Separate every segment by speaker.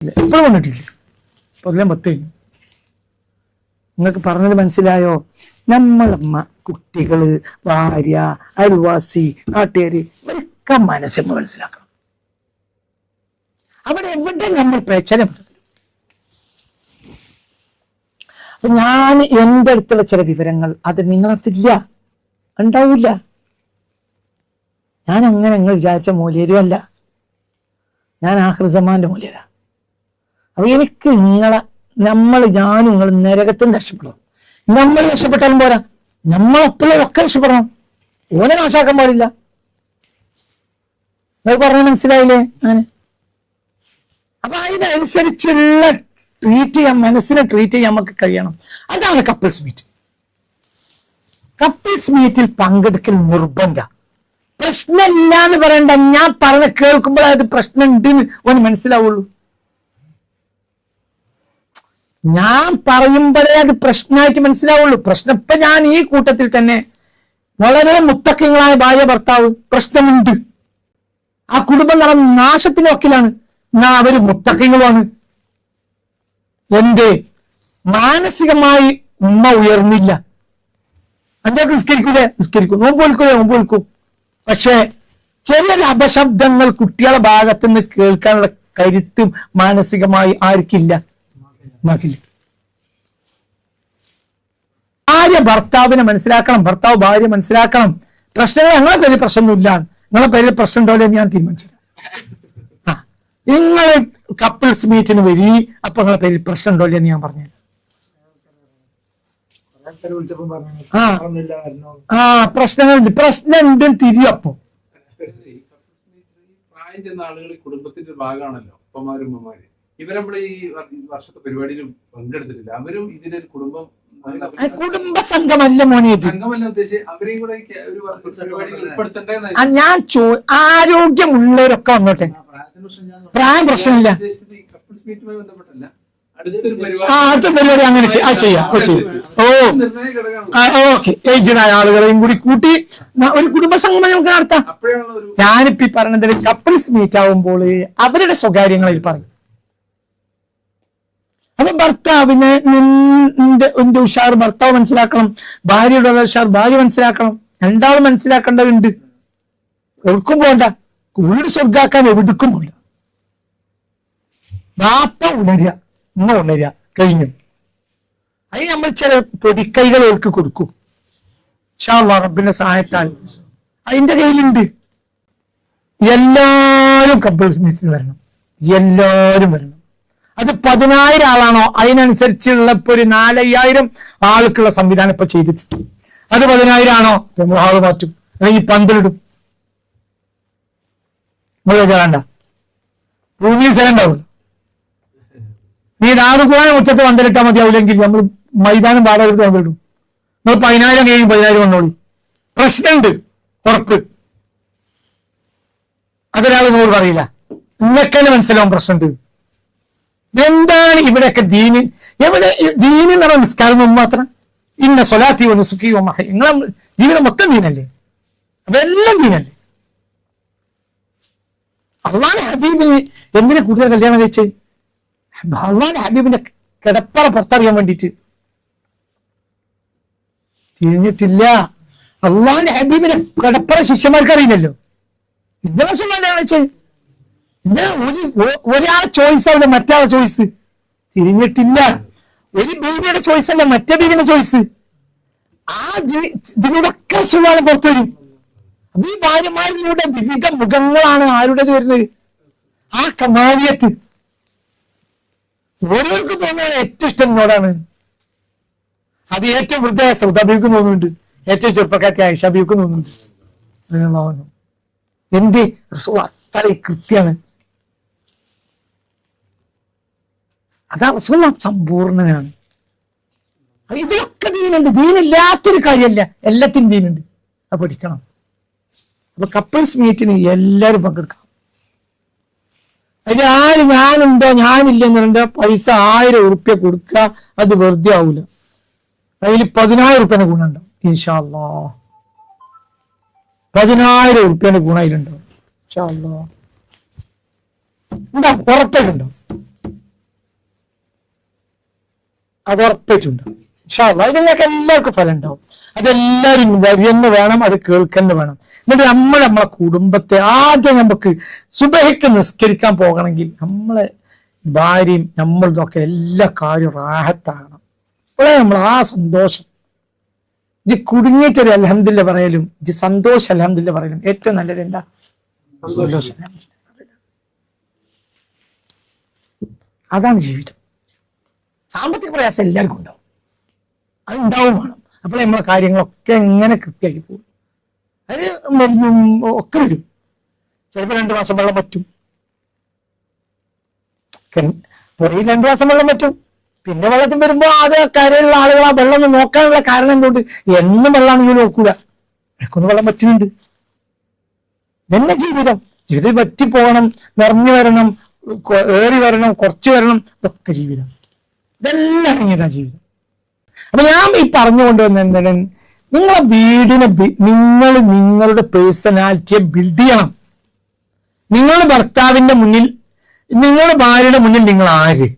Speaker 1: എപ്പോഴും വന്നിട്ടില്ല. പൊതുവെ പത്ത് നിങ്ങൾക്ക് പറഞ്ഞത് മനസ്സിലായോ? നമ്മളമ്മ കുട്ടികൾ ഭാര്യ അയൽവാസി നാട്ടുകാര് ഇവരൊക്കെ മനസ്സിൽ മനസ്സിലാക്കണം. അവിടെ എവിടെ നമ്മൾ പ്രചനം അപ്പൊ ഞാൻ എന്റെ അടുത്തുള്ള ചില വിവരങ്ങൾ അത് നിങ്ങളടുത്തില്ല. ഉണ്ടാവില്ല. ഞാൻ അങ്ങനെ നിങ്ങൾ വിചാരിച്ച മൂല്യരും അല്ല. ഞാൻ ആഹൃസമാന്റെ മൂല്യരാ. അപ്പൊ എനിക്ക് നിങ്ങളെ നമ്മൾ ഞാനും നിങ്ങൾ നരകത്തിന് രക്ഷപ്പെടണം നമ്മൾ രക്ഷപ്പെട്ടാലും പോരാ. നമ്മളൊപ്പുള്ളവരൊക്കെ രക്ഷപ്പെടണം. ഓനെ നാശാക്കാൻ പാടില്ല. പറഞ്ഞ മനസ്സിലായില്ലേ? ഞാൻ അപ്പൊ അതിനനുസരിച്ചുള്ള ട്രീറ്റ് ചെയ്യാൻ മനസ്സിനെ ട്രീറ്റ് ചെയ്യാൻ നമുക്ക് കഴിയണം. അതാണ് കപ്പിൾസ് മീറ്റ് കപ്പിൾസ് മീറ്റിൽ പങ്കെടുക്കൽ നിർബന്ധ. പ്രശ്നമില്ല എന്ന് പറയണ്ട. ഞാൻ പറഞ്ഞ കേൾക്കുമ്പോൾ അത് പ്രശ്നം ഉണ്ട് എന്ന് മനസ്സിലാവുള്ളൂ. ഞാൻ പറയുമ്പോഴേ അത് പ്രശ്നമായിട്ട് മനസ്സിലാവുള്ളൂ. പ്രശ്നം ഇപ്പൊ ഞാൻ ഈ കൂട്ടത്തിൽ തന്നെ വളരെ മുത്തക്കങ്ങളായ ഭാര്യ ഭർത്താവ് പ്രശ്നമുണ്ട്. ആ കുടുംബം നടന്ന നാശത്തിന്റെ വക്കിലാണ്. എന്നാ അവർ മുത്തക്കങ്ങളുമാണ്. എന്ത്? മാനസികമായി ഉമ്മ ഉയർന്നില്ല. അഞ്ചാക്ക് നിസ്കരിക്കൂലേ? നിസ്കരിക്കും. നോമ്പ് വിൽക്കൂലേ നോമ്പ് വിൽക്കും പക്ഷേ ചില അപശബ്ദങ്ങൾ കുട്ടികളുടെ ഭാഗത്തുനിന്ന് കേൾക്കാനുള്ള കരുത്തും മാനസികമായി ആർക്കില്ല. മകില്ല ഭാര്യ ഭർത്താവിനെ മനസ്സിലാക്കണം. ഭർത്താവ് ഭാര്യ മനസ്സിലാക്കണം. പ്രശ്നങ്ങൾ ഞങ്ങളെ പേരിൽ പ്രശ്നമൊന്നുമില്ല. നിങ്ങളെ പേരിൽ പ്രശ്നം ഉണ്ടോ ഞാൻ തീരുമാനിച്ചത് ആ നിങ്ങൾ കപ്പിൾസ് മീറ്റിന് വരി. അപ്പൊ നിങ്ങളെ പേരിൽ പ്രശ്നം ഉണ്ടോ എന്ന് ഞാൻ പറഞ്ഞു ആ. പ്രശ്നങ്ങളുണ്ട്. പ്രശ്നം ഉണ്ട് തിരി അപ്പോ.
Speaker 2: ഈ പ്രായം ചെന്ന ആളുകൾ കുടുംബത്തിന്റെ ഭാഗമാണല്ലോ. അപ്പമാരും ഉമ്മമാര്. ഇവർ നമ്മൾ ഈ വർഷത്തെ പരിപാടിയിൽ പങ്കെടുത്തിട്ടില്ല. അവരും ഇതിനൊരു കുടുംബം
Speaker 1: ആ കുടുംബ സംഘമല്ല മോനെ ഇത്.
Speaker 2: സംഘമല്ല ഉദ്ദേശിച്ച് അവരെയും കൂടെ ഒരു പരിപാടിയിൽ
Speaker 1: ഞാൻ ചോ ആരോഗ്യമുള്ളവരൊക്കെ വന്നോട്ടെ. പ്രായം പ്രശ്നമില്ല.
Speaker 2: ഉദ്ദേശിച്ചത് കപ്പിൾസ് മീറ്റുമായി ബന്ധപ്പെട്ടല്ല. അടുത്തൊരു
Speaker 1: ആ അടുത്ത പരിപാടി അങ്ങനെ ചെയ്യ- ആ ചെയ്യാം. ഓ ഓക്കെ. ഏജ്ഡ് ആയ ആളുകളെയും കൂടി കൂട്ടി ഒരു കുടുംബ സംഗമം നമുക്ക് നടത്താം.
Speaker 2: അപ്പോഴാണ് ഒരു
Speaker 1: ഞാനിപ്പോ ഈ പറഞ്ഞതിൽ കപ്പിൾസ് മീറ്റ് ആവുമ്പോൾ അവരുടെ സ്വകാര്യങ്ങളിൽ പറയും. അപ്പൊ ഭർത്താവിന് നിന്റെ എന്റെ ഉഷാർ ഭർത്താവ് മനസ്സിലാക്കണം. ഭാര്യയുടെ ഉഷാർ ഭാര്യ മനസ്സിലാക്കണം. രണ്ടാളും മനസ്സിലാക്കേണ്ടതുണ്ട്. എവിടുക്കും പോണ്ട. വീട് സ്വർഗാക്കാൻ എവിടേക്കും പോണ്ട. ബാപ്പ ഉണരുക. ഉമ്മ ഉണരുക. കഴിഞ്ഞു. അതിന് നമ്മൾ ചില പൊടിക്കൈകൾ അവർക്ക് കൊടുക്കും. അല്ലാഹ് റബ്ബിന്റെ സഹായത്താൽ. അതിന്റെ കയ്യിലുണ്ട്. എല്ലാരും കപ്പിൾസ് മീറ്റിന് വരണം. എല്ലാരും വരണം. അത് പതിനായിരം ആളാണോ അതിനനുസരിച്ചുള്ള ഇപ്പൊ ഒരു നാലയ്യായിരം ആൾക്കുള്ള സംവിധാനം ഇപ്പൊ ചെയ്തിട്ടുണ്ട്. അത് പതിനായിരം ആണോ നമ്മൾ ആൾ മാറ്റും. അല്ലെങ്കിൽ പന്തലിടും. നമ്മൾ വിചാരണ്ട ഭൂമിയിൽ സ്ഥലം ഉണ്ടാവില്ല നീ നാടുപോയ മുറ്റത്ത് പന്തലിട്ടാൽ മതിയാവില്ലെങ്കിൽ നമ്മൾ മൈതാനം വാടക പന്തലിടും. നമ്മൾ പതിനായിരം കഴിയും പതിനായിരം വന്നോളൂ. പ്രശ്നമുണ്ട് ഉറപ്പ്. അതൊരാൾ നൂറ് പറയില്ല. ഇന്നൊക്കെ മനസ്സിലാവും പ്രശ്നമുണ്ട് എന്താണ് ഇവിടെയൊക്കെ ദീന്? എവിടെ ദീന് എന്ന് പറഞ്ഞ നിസ്കാരം ഒന്നും മാത്രം? ഇന്ന സ്വലാത്തി ഒന്ന് സുഖിയോ മഹ. നിങ്ങളെ ജീവിതം മൊത്തം ദീനല്ലേ? അതെല്ലാം ദീനല്ലേ? അള്ളാൻ ഹബീബിന് എന്തിനാ കൂടുതൽ കല്യാണം കഴിച്ച്? അള്ളാൻ ഹബീബിന്റെ കിടപ്പറ പുറത്തറിയാൻ വേണ്ടിയിട്ട്. തിരിഞ്ഞിട്ടില്ല. അള്ളാൻ ഹബീബിനെ കിടപ്പറ ശിഷ്യന്മാർക്ക് അറിയില്ലല്ലോ ഇന്ന വർഷം കല്യാണം കഴിച്ചത് ഇത് ഒരു ഒരാളെ ചോയ്സ് അവിടെ മറ്റാളെ ചോയ്സ് തിരിഞ്ഞിട്ടില്ല. ഒരു ബീവിയുടെ ചോയ്സ് അല്ല മറ്റേ ബീവിയുടെ ചോയ്സ് ആ ഇതിലൂടെ ഇതിലൂടെയൊക്കെ സുഖമാണ് പുറത്തു വരും. ഈ ഭാര്യമാരിലൂടെ വിവിധ മുഖങ്ങളാണ് ആരുടേത് വരുന്നത്? ആ കമാവിയത്ത്. ഓരോർക്കും തോന്നുന്നത് ഏറ്റവും ഇഷ്ടം എന്നോടാണ്. അത് ഏറ്റവും വൃദ്ധയായ സൗദാബിക്ക് തോന്നുന്നുണ്ട്. ഏറ്റവും ചെറുപ്പക്കാരത്തെ ആയിഷാബിക്കും തോന്നുന്നുണ്ട്. എന്ത്? അത്ര കൃത്യാണ് അതാ റസൂല്ലാം സമ്പൂർണനാണ് ഇതിലൊക്കെ ദീനുണ്ട്. ദീനില്ലാത്തൊരു കാര്യമല്ല. എല്ലാത്തിനും ദീനുണ്ട്. അത് പഠിക്കണം. അപ്പൊ കപ്പിൾസ് മീറ്റിന് എല്ലാവരും പങ്കെടുക്കണം. അതിൽ ഞാനുണ്ടോ ഞാനില്ല എന്നുണ്ട് പൈസ ആയിരം ഉറുപ്പ്യ കൊടുക്കുക അത് വെറുതെ ആവൂല. അതിൽ പതിനായിരം ഉറുപ്പ്യ ഗുണമുണ്ടാവും. ഇൻഷാല്ലോ പതിനായിരം ഉറുപ്പ്യന്റെ ഗുണം അതിലുണ്ടാവും ഇൻഷാ എന്താ ഉണ്ടാവും അത് ഉറപ്പായിട്ടുണ്ട്. ഇൻഷാല്ലാ ഇത് നിങ്ങൾക്ക് എല്ലാവർക്കും ഫലം ഉണ്ടാവും അതെല്ലാവരും വരുന്ന വേണം അത് കേൾക്കുന്ന വേണം. എന്നിട്ട് നമ്മൾ നമ്മളെ കുടുംബത്തെ ആദ്യം നമുക്ക് സുബഹിക്ക് നിസ്കരിക്കാൻ പോകണമെങ്കിൽ നമ്മളെ ഭാര്യയും നമ്മളിതൊക്കെ എല്ലാ കാര്യവും റാഹത്താകണം. അപ്പോഴേ നമ്മൾ ആ സന്തോഷം. ഇത് കുടുങ്ങിയിട്ടൊരു അലഹമില്ല പറയലും ഇത് സന്തോഷം അലഹമില്ല പറയലും ഏറ്റവും നല്ലത് എന്താ? സന്തോഷം. അതാണ് ജീവിതം. സാമ്പത്തിക പ്രയാസം എല്ലാവർക്കും ഉണ്ടാവും. അത് ഉണ്ടാവും വേണം. അപ്പോൾ നമ്മളെ കാര്യങ്ങളൊക്കെ എങ്ങനെ കൃത്യമാക്കി പോകും. അത് ഒക്കെ വരും. ചിലപ്പോൾ രണ്ട് മാസം വെള്ളം പറ്റും. പുറയിൽ രണ്ടു മാസം വെള്ളം പറ്റും. പിന്നെ വെള്ളത്തിൽ വരുമ്പോൾ അത് കരയിലുള്ള ആളുകൾ ആ വെള്ളം നോക്കാനുള്ള കാരണം എന്തുകൊണ്ട്? എന്നും വെള്ളമാണെങ്കിൽ നോക്കൂല. ഇടയ്ക്കൊന്ന് വെള്ളം പറ്റുന്നുണ്ട്. ഇതന്നെ ജീവിതം. ജീവിതം പറ്റി പോകണം നിറഞ്ഞു വരണം ഏറി വരണം കുറച്ച് വരണം ഇതൊക്കെ ജീവിതം. ഇതെല്ലാം അടങ്ങിയതാ ജീവിതം. അപ്പൊ ഞാൻ ഈ പറഞ്ഞുകൊണ്ടുവന്ന എന്താണ്? നിങ്ങളെ വീടിനെ നിങ്ങൾ നിങ്ങളുടെ പേഴ്സണാലിറ്റിയെ ബിൽഡ് ചെയ്യണം. നിങ്ങളുടെ ഭർത്താവിന്റെ മുന്നിൽ നിങ്ങളുടെ ഭാര്യയുടെ മുന്നിൽ നിങ്ങൾ ആര്?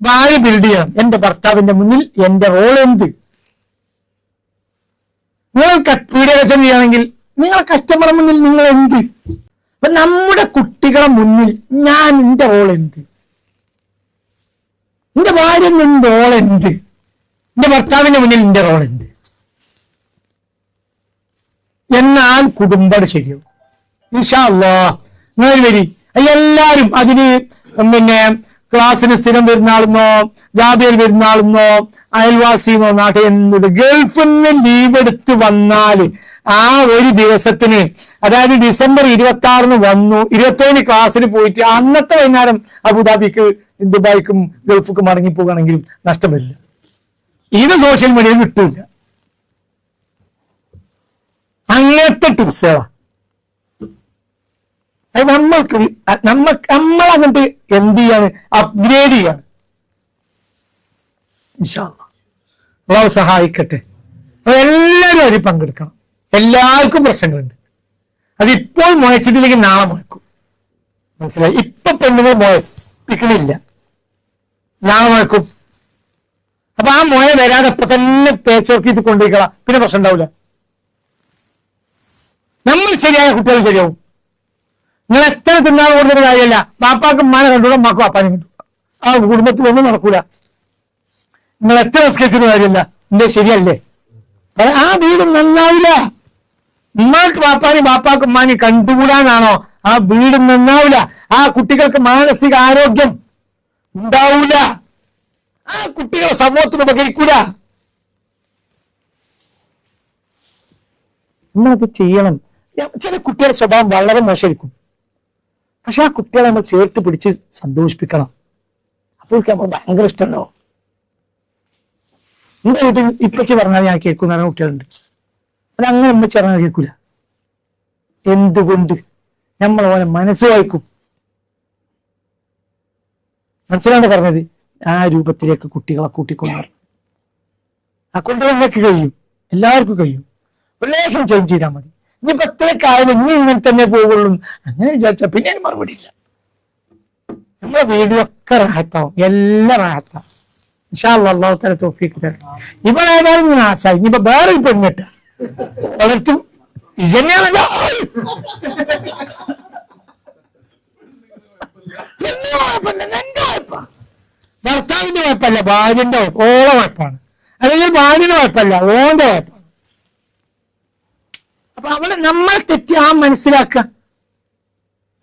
Speaker 1: ഭാര്യ ബിൽഡ് ചെയ്യണം. എന്റെ ഭർത്താവിന്റെ മുന്നിൽ എന്റെ റോൾ എന്ത്? നിങ്ങൾ വീഡിയോ കച്ചവടം ചെയ്യുകയാണെങ്കിൽ നിങ്ങളെ കസ്റ്റമറുടെ മുന്നിൽ നിങ്ങൾ എന്ത്? അപ്പൊ നമ്മുടെ കുട്ടികളെ മുന്നിൽ ഞാൻ എന്റെ റോൾ എന്ത്? എന്റെ ഭാര്യ റോൾ എന്ത് എന്റെ ഭർത്താവിന്റെ മുന്നിൽ എന്റെ റോൾ എന്ത് എന്നാൽ കുടുംബം ശരിയാവും. ഇൻഷാല്ലാ നിങ്ങൾ വരി? എല്ലാരും അതിന് പിന്നെ ക്ലാസ്സിന് സ്ഥിരം വരുന്ന ആളെന്നോ ജാബിയൽ വരുന്ന ആളെന്നോ അയൽവാസിന്നോ നാട്ടിൽ എന്നത് ഗൾഫിൽ നിന്ന് ലീവ് എടുത്ത് വന്നാൽ ആ ഒരു ദിവസത്തിന് അതായത് ഡിസംബർ ഇരുപത്തി ആറിന് വന്നു. ഇരുപത്തേഴിന് ക്ലാസ്സിന് പോയിട്ട് അന്നത്തെ വൈകുന്നേരം അബുദാബിക്ക് ദുബായിക്കും ഗൾഫിക്കും മടങ്ങി പോകുകയാണെങ്കിലും നഷ്ടം വരില്ല ഇത് സോഷ്യൽ മീഡിയയിൽ കിട്ടൂല അങ്ങനത്തെ ടിപ്സുകളാ അത് നമ്മൾക്ക് നമ്മ നമ്മൾ അങ്ങോട്ട് എന്ത് ചെയ്യാണ്? അപ്ഗ്രേഡ് ചെയ്യാണ്. അള്ളാഹു സഹായിക്കട്ടെ. അപ്പൊ എല്ലാവരും അതിൽ പങ്കെടുക്കണം. എല്ലാവർക്കും പ്രശ്നങ്ങളുണ്ട്. അതിപ്പോൾ മുഴച്ചിട്ടില്ലെങ്കിൽ നാളെ മുഴക്കും. മനസ്സിലായി? ഇപ്പൊ പെണ്ണുങ്ങൾ മുഴപ്പിക്കണില്ല. നാളെ മുഴക്കും. അപ്പൊ ആ മുഴ വരാതെ ഇപ്പൊ തന്നെ പേച്ചോർക്ക് ഇത് കൊണ്ടുപോയിക്കളാം. പിന്നെ പ്രശ്നം ഉണ്ടാവില്ല നമ്മൾ ശരിയായ കുട്ടികൾ ശരിയാവും. നിങ്ങൾ എത്ര തിന്നാൽ കൊടുക്കുന്ന കാര്യമല്ല. ബാപ്പാക്കും മാന കണ്ടുകൂടാ മാക്കും അപ്പാനും കണ്ടു ആ കുടുംബത്തിലൊന്നും നടക്കൂല. നിങ്ങൾ എത്ര നിസ്കരിച്ചിട്ട് കാര്യമല്ല. എന്റെ ശരിയല്ലേ? ആ വീട് നന്നാവില്ല ഉമ്മാക്ക് ബാപ്പാനും ബാപ്പാക്കും ഉമ്മാനും കണ്ടുകൂടാനാണോ? ആ വീട് നന്നാവില്ല ആ കുട്ടികൾക്ക് മാനസിക ആരോഗ്യം ഉണ്ടാവൂല. ആ കുട്ടികളെ സമൂഹത്തിന് ഉപകരിക്കൂല. നമ്മളത് ചെയ്യണം. ചില കുട്ടികളുടെ സ്വഭാവം വളരെ മോശമായിരിക്കും. പക്ഷെ ആ കുട്ടികളെ നമ്മൾ ചേർത്ത് പിടിച്ച് സന്തോഷിപ്പിക്കണം. അപ്പോൾ നമ്മൾ ഭയങ്കര ഇഷ്ടമുണ്ടോ? എന്റെ വീട്ടിൽ ഇപ്പച്ചി പറഞ്ഞാൽ ഞാൻ കേൾക്കുന്ന കുട്ടികളുണ്ട്. അത് അങ്ങനെ ഉമ്മച്ചി പറഞ്ഞാൽ കേൾക്കൂല. എന്തുകൊണ്ട്? നമ്മൾ ഓനെ മനസ്സ് വായിക്കും. മനസ്സിലാണ് പറഞ്ഞത്? ആ രൂപത്തിലേക്ക് കുട്ടികളെ കൂട്ടിക്കൊണ്ടു ആ കൊണ്ടുവന്നൊക്കെ കഴിയും. എല്ലാവർക്കും കഴിയും. റിലേഷൻ ചേഞ്ച് ചെയ്താൽ മതി. ഇനിയിപ്പോ എത്രയൊക്കെ കാലം ഇനി ഇങ്ങനെ തന്നെ പോകുള്ളൂ? അങ്ങനെ വിചാരിച്ച പിന്നെ അതിന് മറുപടി ഇല്ല. നമ്മളെ വീഡിയോക്കെ റാഹത്താവും. എല്ലാം റാഹത്താവും. ഇൻഷാല്ലാ അള്ളാഹു തല തോഫിക്ക് തരാം. ഇവിടെ ഏതായാലും ഞാൻ ആശ ഇനിയിപ്പോ വേറെ പെണ്ണിട്ട. വളർത്തും. ഭർത്താവിന്റെ കുഴപ്പമല്ല ഭാര്യന്റെ വായ്പ ഓളെ കുഴപ്പമാണ് അല്ലെങ്കിൽ ഭാര്യയുടെ കുഴപ്പമല്ല ഓന്റെ കുഴപ്പം. അപ്പൊ അവൾ നമ്മൾ തെറ്റി ആ മനസ്സിലാക്കുക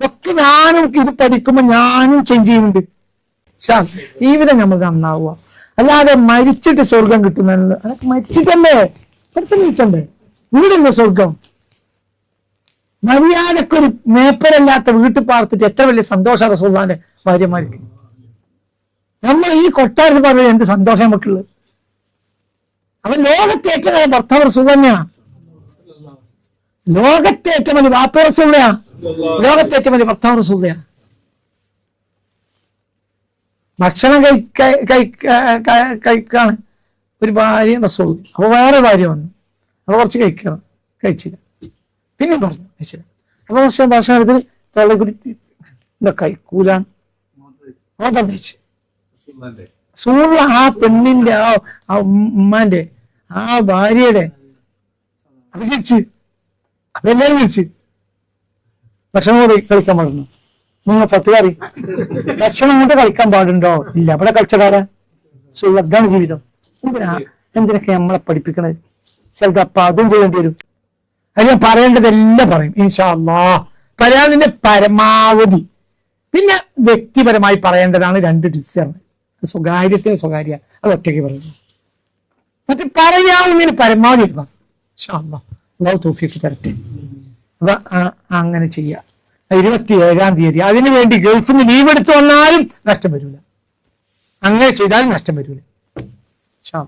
Speaker 1: ഒക്കെ ഞാനും ഇത് പഠിക്കുമ്പോ ഞാനും ചേഞ്ച് ചെയ്യുന്നുണ്ട്. ജീവിതം നമ്മൾ നന്നാവുക. അല്ലാതെ മരിച്ചിട്ട് സ്വർഗം കിട്ടുന്ന അതൊക്കെ മരിച്ചിട്ടല്ലേ? കിട്ടണ്ടേ? വീടല്ലേ സ്വർഗം? മര്യാദക്കൊരു മേപ്പരല്ലാത്ത വീട്ടിൽ പാർത്തിട്ട് എത്ര വലിയ സന്തോഷമാണ് സുൽത്താന്റെ ഭാര്യമാർക്ക്. നമ്മൾ ഈ കൊട്ടാരത്തിൽ പറഞ്ഞത് എന്ത് സന്തോഷം നമുക്കുള്ളത്? അവൻ ലോകത്തെ ഏറ്റവും ഭർത്താവ് റസൂൽ തന്നെയാ. ലോകത്തെ ഏറ്റവും വലിയ വാപ്പ റസൂള്ളയാ ലോകത്തെ ഏറ്റവും വലിയ ഭർത്താവ് റസൂള്ളയാ ഭക്ഷണം കഴിക്കാണ് ഒരു ഭാര്യ റസൂൾ അപ്പൊ വേറെ ഭാര്യ വന്നു. അപ്പൊ കുറച്ച് കഴിക്കണം. കഴിച്ചില്ല. പിന്നെ പറഞ്ഞു കഴിച്ചില്ല. അപ്പൊ കുറച്ച് ഭക്ഷണം എടുത്ത് തള്ളി കൂടി ഇതൊക്കെ കഴിക്കൂലാണ്. മോതം കഴിച്ചു. സൂള്ള ആ പെണ്ണിന്റെ ആ ഉമ്മാന്റെ ആ ഭാര്യയുടെ. അപ്പൊ ചിരിച്ച് വിളിച്ച്. ഭക്ഷണം കൂടി കളിക്കാൻ പാടുന്നു നിങ്ങൾ പത്ത് കറി ഭക്ഷണം കൊണ്ട് കളിക്കാൻ പാടുണ്ടോ? ഇല്ല. അവിടെ കളിച്ചതാരാ? സുഖാണ് ജീവിതം. എന്തിനാ? എന്തിനൊക്കെ നമ്മളെ പഠിപ്പിക്കണത്? ചിലത് അപ്പൊ അതും ചെയ്യേണ്ടി വരും. അത് ഞാൻ പറയേണ്ടതെല്ലാം പറയും. ഇൻഷാ അല്ലാ പറയാതിന്റെ പരമാവധി. പിന്നെ വ്യക്തിപരമായി പറയേണ്ടതാണ് രണ്ട് ടീച്ചറിന് സ്വകാര്യത്തിന് സ്വകാര്യ. അത് ഒറ്റയ്ക്ക് പറയുന്നു മറ്റേ പറയാവുന്നതിന് പരമാവധി പറയും ഇൻഷാ അല്ലാ അള്ളാഹു തോഫിക്ക് തരട്ടെ. അപ്പൊ അങ്ങനെ ചെയ്യാം. ഇരുപത്തി ഏഴാം തീയതി. അതിനു വേണ്ടി ഗൾഫിൽ നിന്ന് ലീവ് എടുത്തു വന്നാലും നഷ്ടം വരില്ല അങ്ങനെ ചെയ്താലും നഷ്ടം വരില്ല അല്ലാ.